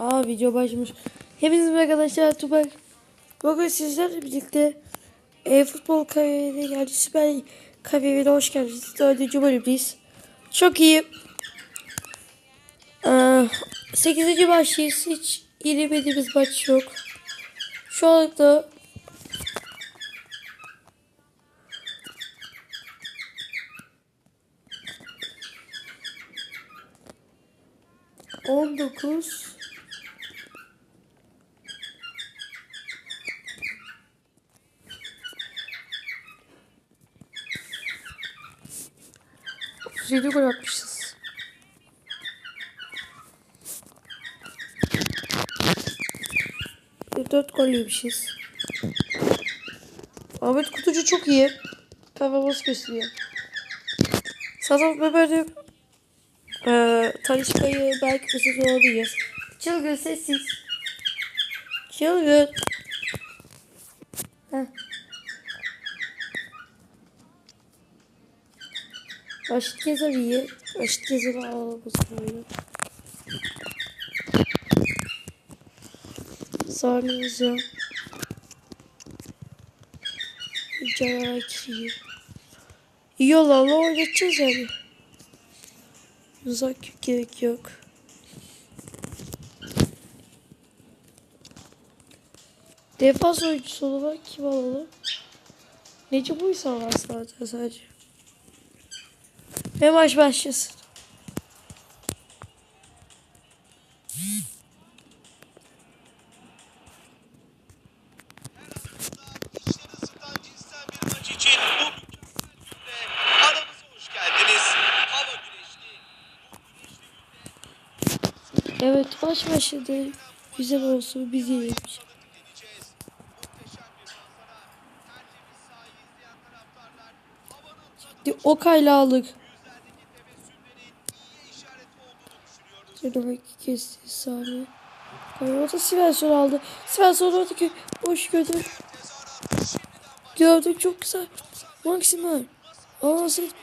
Aa video başlamış. Merhaba arkadaşlar Tubak. Bugün sizlerle birlikte e, futbol kariyerine geldi. Süper kariyerine hoş geldiniz. Dördüncü bölümdeyiz. Çok iyi. Ee, 8. maçtayız. Hiç yenilmediğimiz maç yok. Şu anda 4 gol yemişiz. Ahmet Kutucu çok iyi. Performans gösteriyor. Sanırım Mehmet'im e, Talişka'yı belki kısız olabilir. Çılgın sessiz. Çılgın. Heh. Aşık Gezer iyi. Aşık Gezer'i alalım bu sonra. Sarnımız yok. Caraki. İyi olanla oynatacağız yani. Uzak gerek yok. Defans oyuncusu olarak kim alalım? Necip Uysal var zaten sadece. Ve maç başlasın. Manzara. Tertemiz sahayı izleyen taraftarlar havanın tadı Okay'la aldık. ki kesti saniye. Orada Svensson aldı. Svensson oradaki boş gördü. Gördük çok güzel. Maksimal. Aa set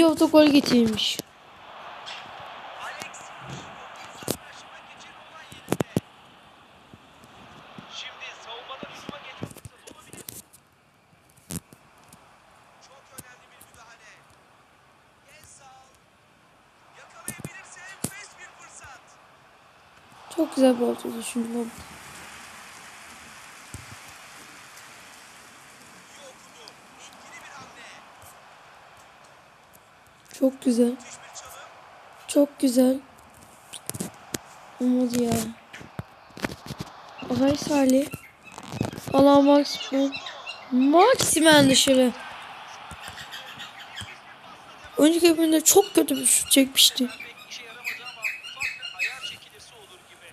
bir fırsat. Çok güzel bir oldu düşündüm. İyi okudu. Etkili bir hamle. Güzel. Çok güzel. Olmadı ya. Hay Salih. Allah Maximen. Maximen dışarı. Önceki bölümde çok kötü bir şut çekmişti. Pek işe yaramadı ama ufak bir ayar çekilirse olur gibi.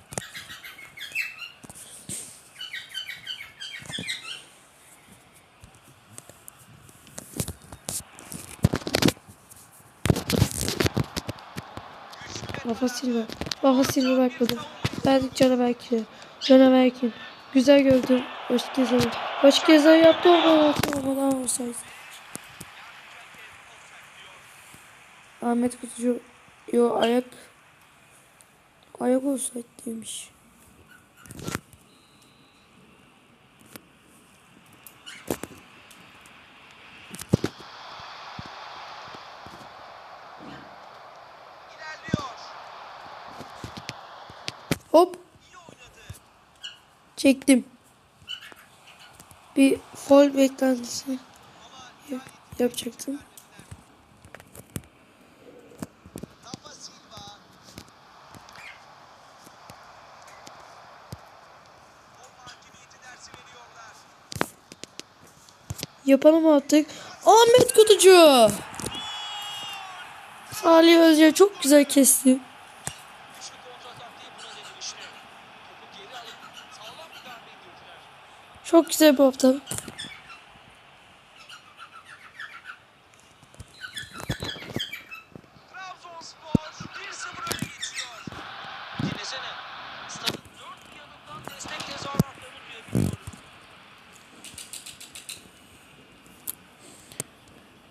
Rafa Silva. Rafa Silva bakmadı. Verdik Cana Berkin'e. Cana Berkin. Güzel gördü. Hoş gezer. Hoş gezer yaptı orada. Orada olsaydı. Ahmet Kutucu. Yo ayak. Ayak olsaydı demiş. Hop. Çektim. Bir foul beklentisi yap yapacaktım. Yapalım artık. Ahmet Kutucu. Salih Özcan çok güzel kesti. Çok güzel bu hafta.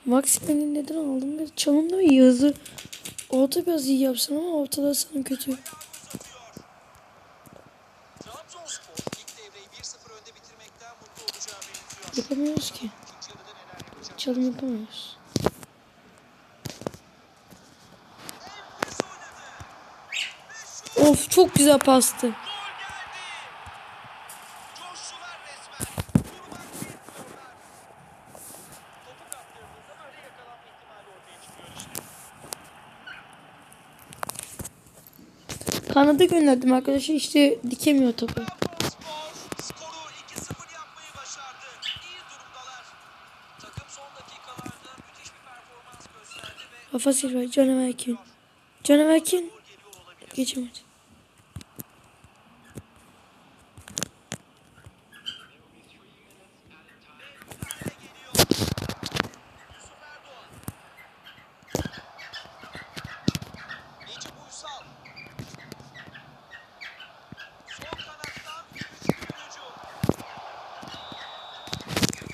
Maximil'i neden aldım? Çalımda yazı orta biraz iyi yapsın ama ortada sana kötü. yapamıyoruz ki. Çalım yapamıyoruz. Of çok güzel pastı. Kanada gönderdim arkadaşlar işte dikemiyor topu. Rafa Silva, John Emerkin. John Emerkin. Geçemedi.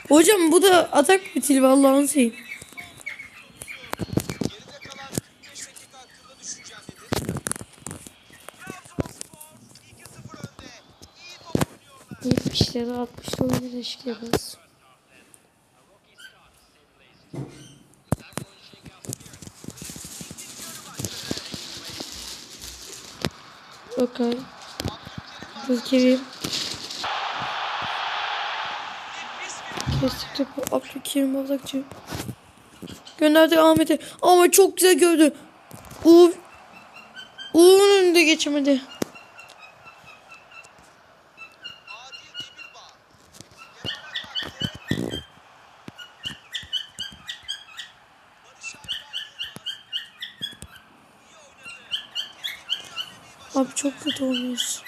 Hocam bu da atak bitil vallahi onu seveyim. 70'lere 60'lı oyuncu değişik yaparız. Bakar. Ülkevim. Kestik topu. Abdülkerim Bardakçı. Gönderdi Ahmet'e. Ama çok güzel gördü. Uğur. Uğur'un önünde geçemedi. Abi çok kötü oynuyoruz.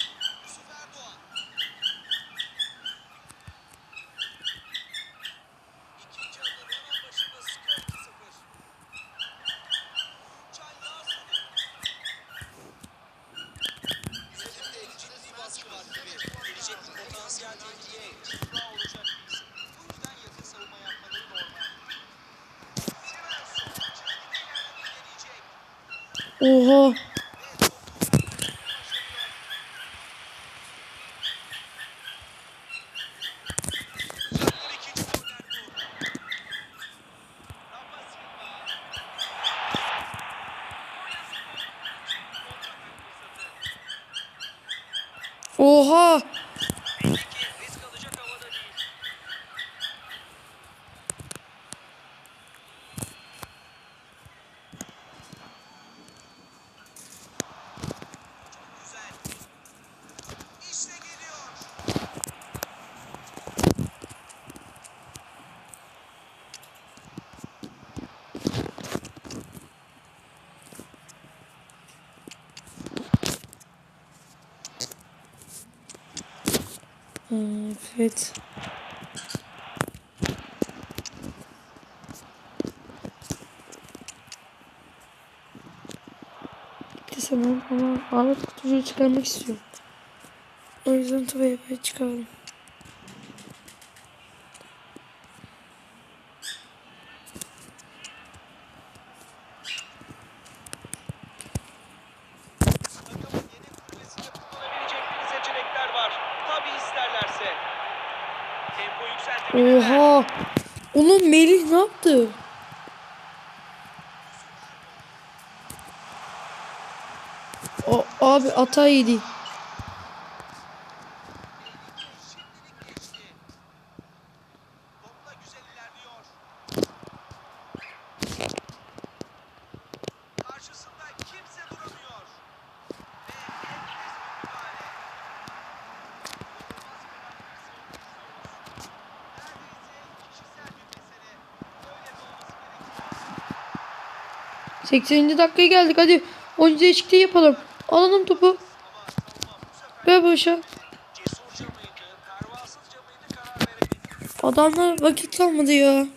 Oha! sanırım ama Ahmet kutucuyu çıkarmak istiyorum. O yüzden tuva yapıp çıkardım. Oha! Onun Melih ne yaptı? ata yedi. Sekseninci dakikaya geldik hadi. Oyuncu değişikliği yapalım. Alalım topu. Mıydı karar veremedi. Adamlar vakit kalmadı ya.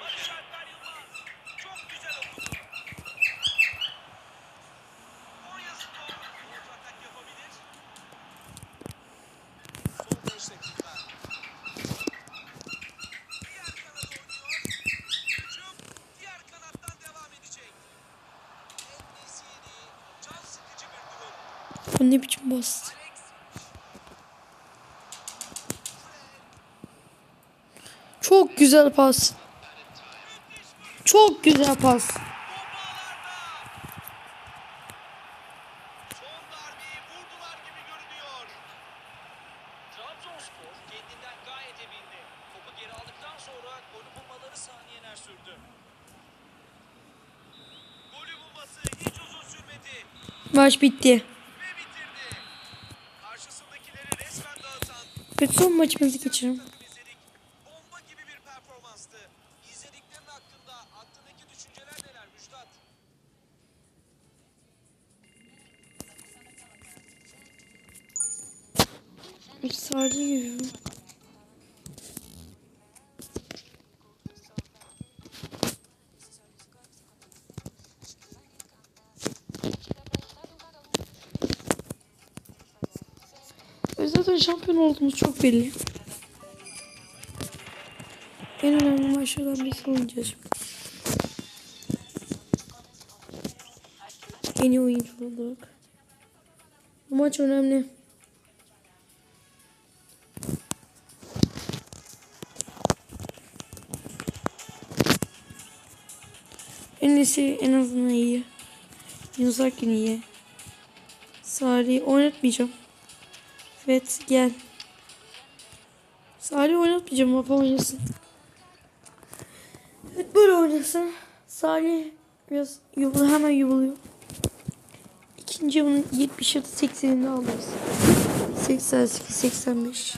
Barış Alper Yılmaz çok güzel okudu. Konya Spor kontratak yapabilir. Son 5 dakika. Diğer kanat oynuyor. Hücum diğer kanattan devam edecek. En can sıkıcı bir durum. Bu ne biçim bastı. Çok güzel pas. Çok güzel pas. Son darbeyi son maçımızı geçelim. Zaten şampiyon olduğumuz çok belli. En önemli maçlardan birisi oynayacağız şimdi. En iyi oyuncu olarak. Bu maç önemli. En iyisi en azından iyi. Yunus Akgün iyi. Salih oynatmayacağım. Evet gel. Salih oynatmayacağım. Vapa oynasın. Evet böyle oynasın. Salih biraz yuvulu hemen yuvuluyor. İkinci bunu 77 80'inde alırız. 88 85.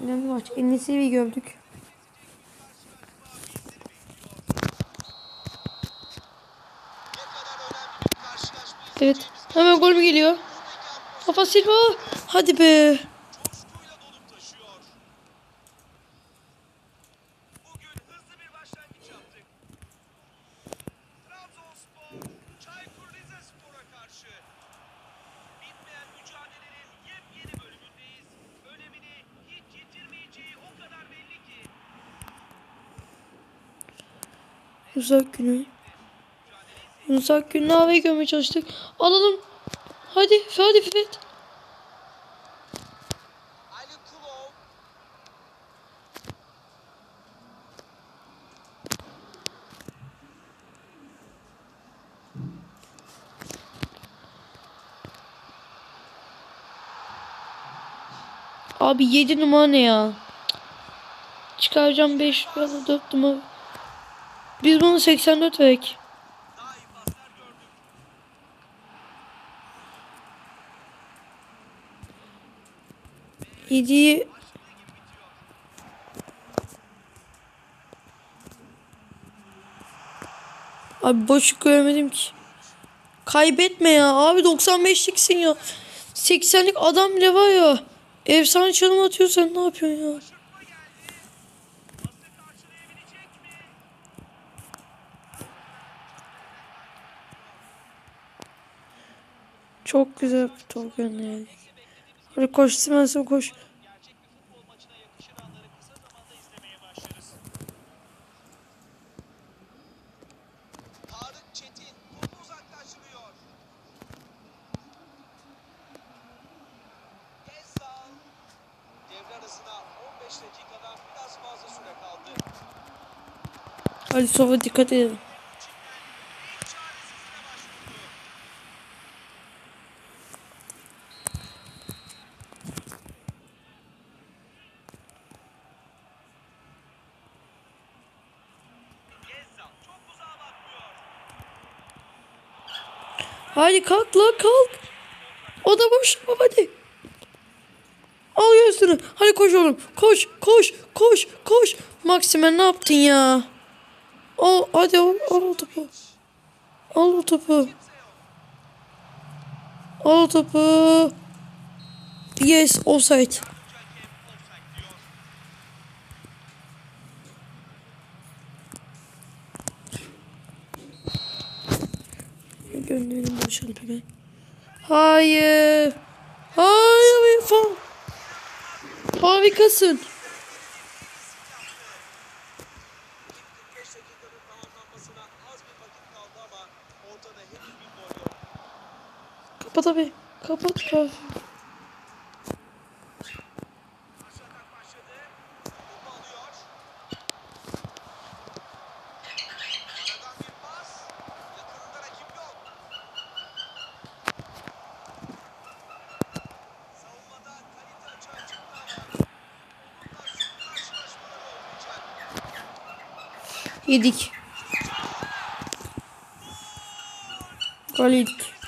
Önemli maç. Enes'i gördük. Ne kadar önemli bir karşılaşma Evet. Hemen gol mü geliyor? Rafa Silva. Hadi be. coşkuyla dolup Yunus Akgün'ü havaya gömmeye çalıştık. Alalım. Hadi. Hadi Fifet. Abi 7 numara ne ya? Çıkaracağım 5 ya da 4 numara. Biz bunu 84 verek. daha iyi paslar gördük. Yediği Abi boşluk görmedim ki. Kaybetme ya. Abi 95'liksin ya. 80'lik adam bile var ya. Efsane çalım atıyor sen ne yapıyorsun ya? Çok güzel bir top gönderdik. Hadi koş Simensen koş. Ali Sova dikkat edin. Hadi kalk lan kalk. O da boş hadi. Al göğsünü. Hadi koş oğlum. Koş koş koş koş. Maxime ne yaptın ya? Al hadi al, al o topu. Al topu. Al topu. Yes offside. Gönderelim Barış Alper'e. Hayır. Hayır. Harikasın. 45 dakikanın tamamlanmasına az bir vakit kaldı ama ortada henüz bir gol yok. Kapat abi. Kapat. kapat. Atak başladı. Topu alıyor. Aradan bir pas. Yakınında rakip yok. Savunmada kalite açığa çıktı ama onunla son karşılaşmaları olmayacak. Yedik. Gol yedik.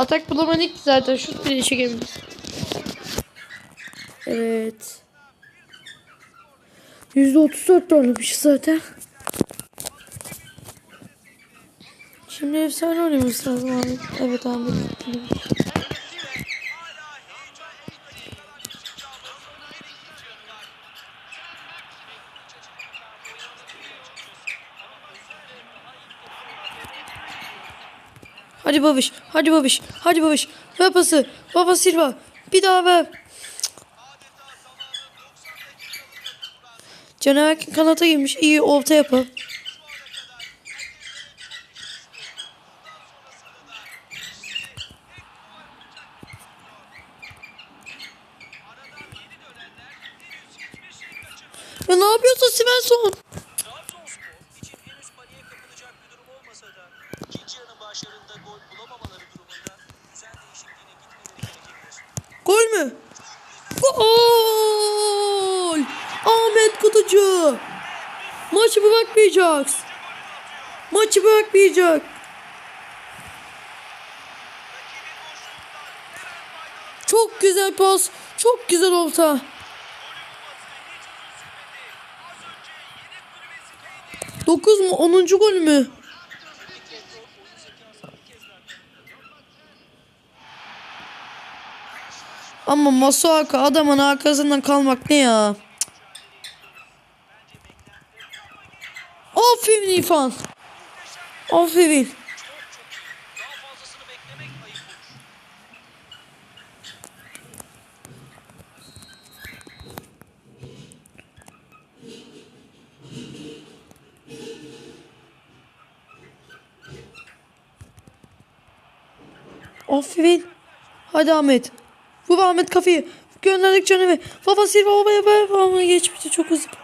Atak bulamadık zaten. Şut bile çekebiliriz. Evet. %34 oynamış zaten. Şimdi efsane oynamamız lazım abi. Evet abi. Hala heyecan dolu dakikalar yaşayacağımız bir ikinci yarı var. Hadi babiş. Hadi babiş. Hadi babiş. Ver pası. Baba Silva. Bir daha ver. Caner kanata girmiş. İyi orta yapı. Ya ne yapıyorsun Svensson? Trabzonspor için henüz paniğe kapılacak bir durum olmasa da ikinci yarının başlarında gol bulamamaları durumunda düzen değişikliğine gitmeleri gerekebilir. Gol mü? Gol! Ahmet Kutucu. Maçı bırakmayacağız. Maçı bırakmayacak. Çok güzel pas. Çok güzel orta. Dokuz mu? Onuncu gol mü? Ama Masuaka adamın arkasından kalmak ne ya? Aferin İrfan. Aferin. Aferin. Hadi Ahmet. Vur Ahmet kafayı. Gönderdik Caner'e. Baba Silva babaya babaya geçmişti çok hızlı.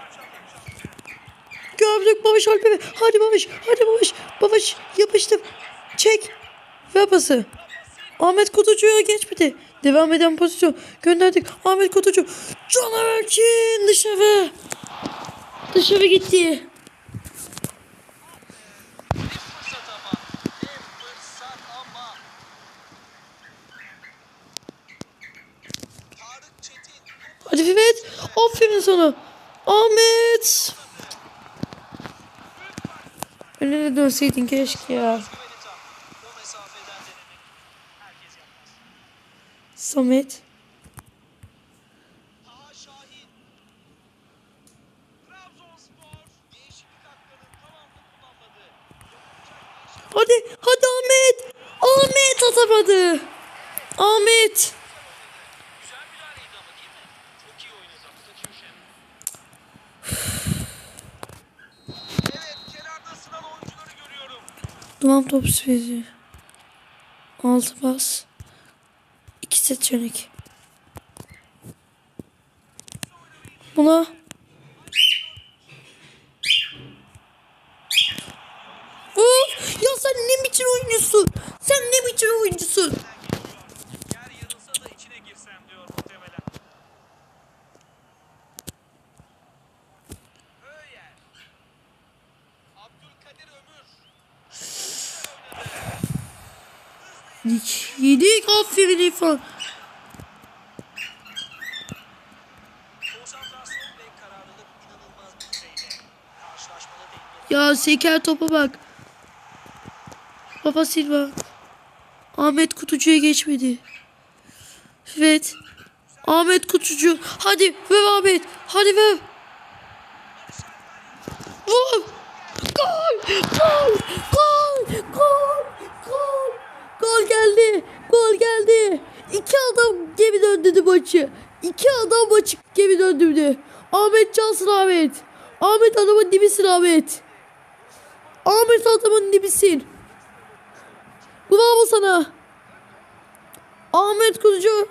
Gördük Babiş Alper'e. Hadi Babiş. Hadi Babiş. Babiş yapıştır. Çek. Ver pası. Ahmet Kutucu'ya geçmedi. Devam eden pozisyon. Gönderdik. Ahmet Kutucu. Caner Erkin dışarı. Dışarı gitti. Hadi Mehmet. Aferin sana. Ahmet. Önüne dönseydin keşke ya. Samet. Taha Şahin. Trabzonspor. Değişiklik haklarının tamamını kullanmadı. Hadi. Hadi Ahmet. Ahmet atamadı. Ahmet. Güzel müdahaleydi ama değil mi? Çok iyi oynadı. Bu köşe. Evet, kenarda sıran oyuncuları görüyorum. Duman top süreci. Altı bas. İki seçenek. Buna. Uf! Ya sen ne biçim oyuncusun? Sen ne biçim oyuncusun? Yer yarılsa da içine girsem diyor muhtemelen. Öyer. Abdülkadir Ömür. Yedik. Aferin İrfan. Ve. Ya Seker topa bak. Baba Silva. Ahmet Kutucu'ya geçmedi. Evet. Ahmet Kutucu. Hadi ver Ahmet. Hadi ver. Vur. Gol. Gol. Gol. Gol. Gol. Gol geldi. Gol geldi. İki adam geri döndürdü maçı. İki adam maçı geri döndürdü. Ahmet Cansın Ahmet. Ahmet adamın dibisin Ahmet. Ahmet adamın dibisin. Bravo sana. Ahmet Kuzucu.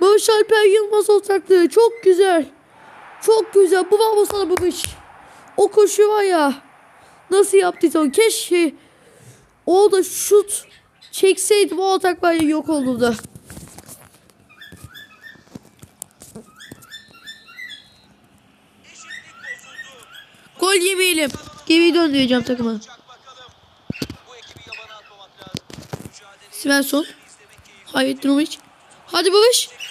Barış Alper Yılmaz ortaklığı. Çok güzel. Çok güzel. Bravo sana Barış. O koşu var ya. Nasıl yaptıysa keşke o da şut çekseydi bu atak var ya yok olurdu. Gol yemeyelim. Geri döndüreceğim takıma. Svensson. Hayrettin Hadi Barış. Bakalım.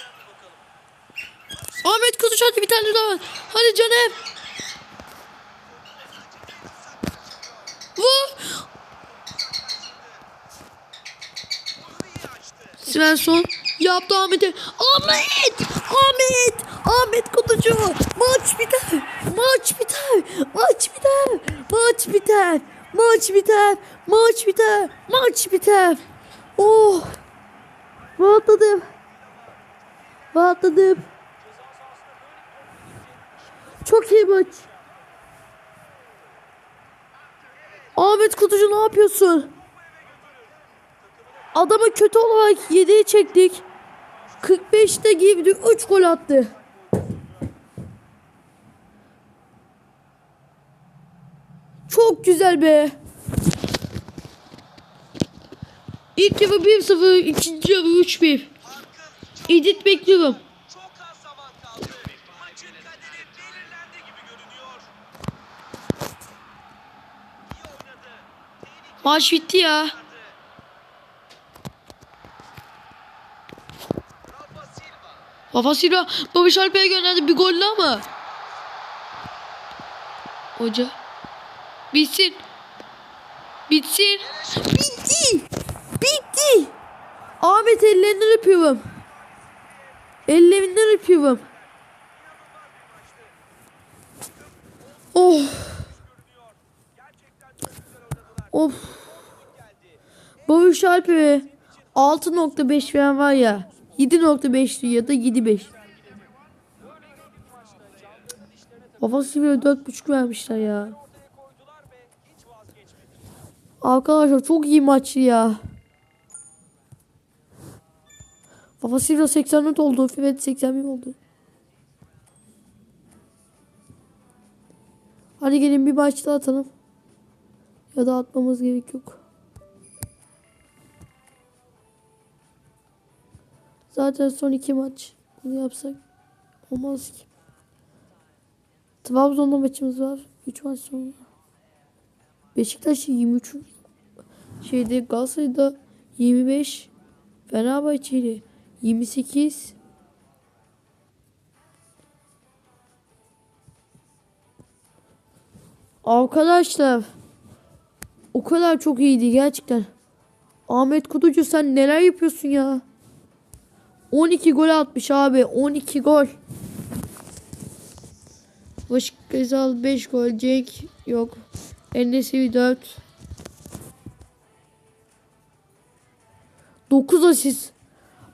Ahmet Kutucu hadi bir tane daha. Hadi Caner. Vur. Svensson yaptı Ahmet'e. Ahmet! Ahmet! Ahmet Kutucu! Maç biter! Maç biter! Maç biter! Maç biter! Maç biter! Maç biter! Maç biter! Oh! Rahatladım. Rahatladım. Çok iyi maç. Ahmet Kutucu ne yapıyorsun? Adamı kötü olarak 7'ye çektik. 45'te girdi 3 gol attı. Çok güzel be. İlk yarı 1-0, ikinci yarı 3-1. Edit bekliyorum. Maç bitti ya. Rafa Silva Barış Alper'e gönderdi bir golle ama. Hoca. Bitsin. Bitsin. Bitti. Bitti. Ahmet ellerinden öpüyorum. Ellerinden öpüyorum. Oh. Of. Barış Alper'e 6.5 veren var ya. 7.5 ya da 7.5. Babası bile 4.5 vermişler ya. Arkadaşlar çok iyi maçtı ya. Baba Silva 84 oldu. Fred 81 oldu. Hadi gelin bir maç daha atalım. Ya da atmamız gerek yok. Zaten son iki maç. Bunu yapsak olmaz ki. Trabzon'da maçımız var. 3 maç sonra. Beşiktaş 23. Şeyde Galatasaray'da 25. Fenerbahçe'yle 28. Arkadaşlar o kadar çok iyiydi gerçekten. Ahmet Kutucu sen neler yapıyorsun ya? 12 gol atmış abi. 12 gol. Başak Gezal 5 gol. Cenk yok. Enes'i 4. 9 asist.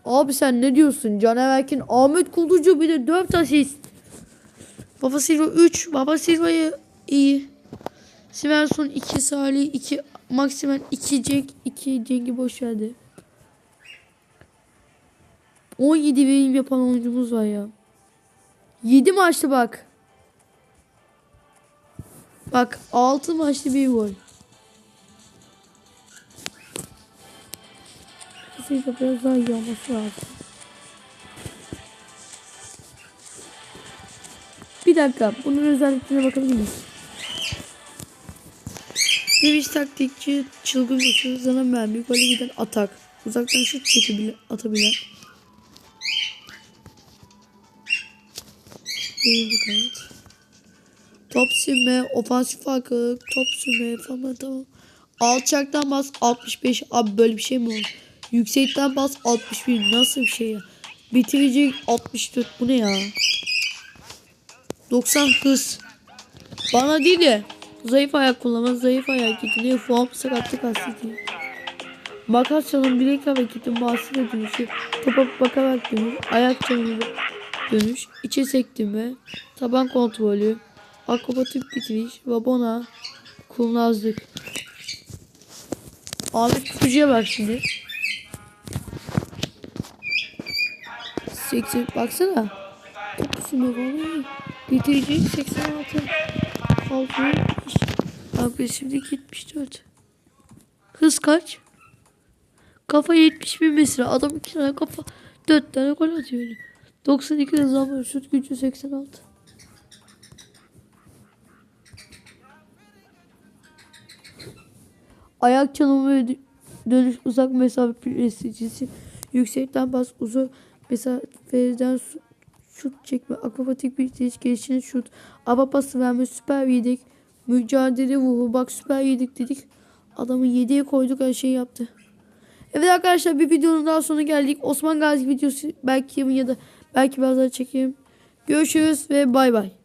Abi sen ne diyorsun? Caner Erkin, Ahmet Kutucu bir de 4 asist. Baba Silva 3. Baba Silva'yı iyi. Svensson 2 Salih 2 Maximen 2 Cenk 2 Cenk'i boş verdi. 17 benim yapan oyuncumuz var ya. 7 maçlı bak. Bak 6 maçlı bir gol. Kesinlikle biraz daha iyi olması lazım. Bir dakika bunun özelliklerine bakabilir miyiz? Deviş taktikçi, çılgın koşu, hızlanan mermi, gole giden atak, uzaktan şut çekebilen, atabilen. Birinci kanat. Top sürme, ofansif farklılık, top sürme falan tamam. Alçaktan bas 65. Abi böyle bir şey mi olur? Yüksekten bas 61. Nasıl bir şey ya? Bitirici 64. Bu ne ya? 90 hız. Bana değil de zayıf ayak kullanma, zayıf ayak yeteneği, form, sakatlık hastalığı. Makas çalım, bilek hareketi, mahsule dönüşü, topa bakarak dönüş, ayak çalımı dönüş, içe sektirme, taban kontrolü, akrobatik bitiriş, vabona, kurnazlık. Ahmet Kutucu'ya bak şimdi. 80 baksana. Kokusuna falan. Bitirici 86. Altı. Agresiflik 74. Hız kaç? Kafa 71 metre. Adam iki tane kafa 4 tane gol atıyor. 92 de zaman şut gücü 86. Ayak çalımı ve dö- dönüş uzak mesafe prestijisi. Yüksekten bas uzun mesafeden şut çekme. Akrobatik bir itiş gelişine şut. Ava pası verme süper yedik. Mücadele vuhu. Bak süper yedik dedik. Adamı 7'ye koyduk her şeyi yaptı. Evet arkadaşlar bir videonun daha sonuna geldik. Osman Gazi videosu belki yarın ya da belki biraz daha çekeyim. Görüşürüz ve bay bay.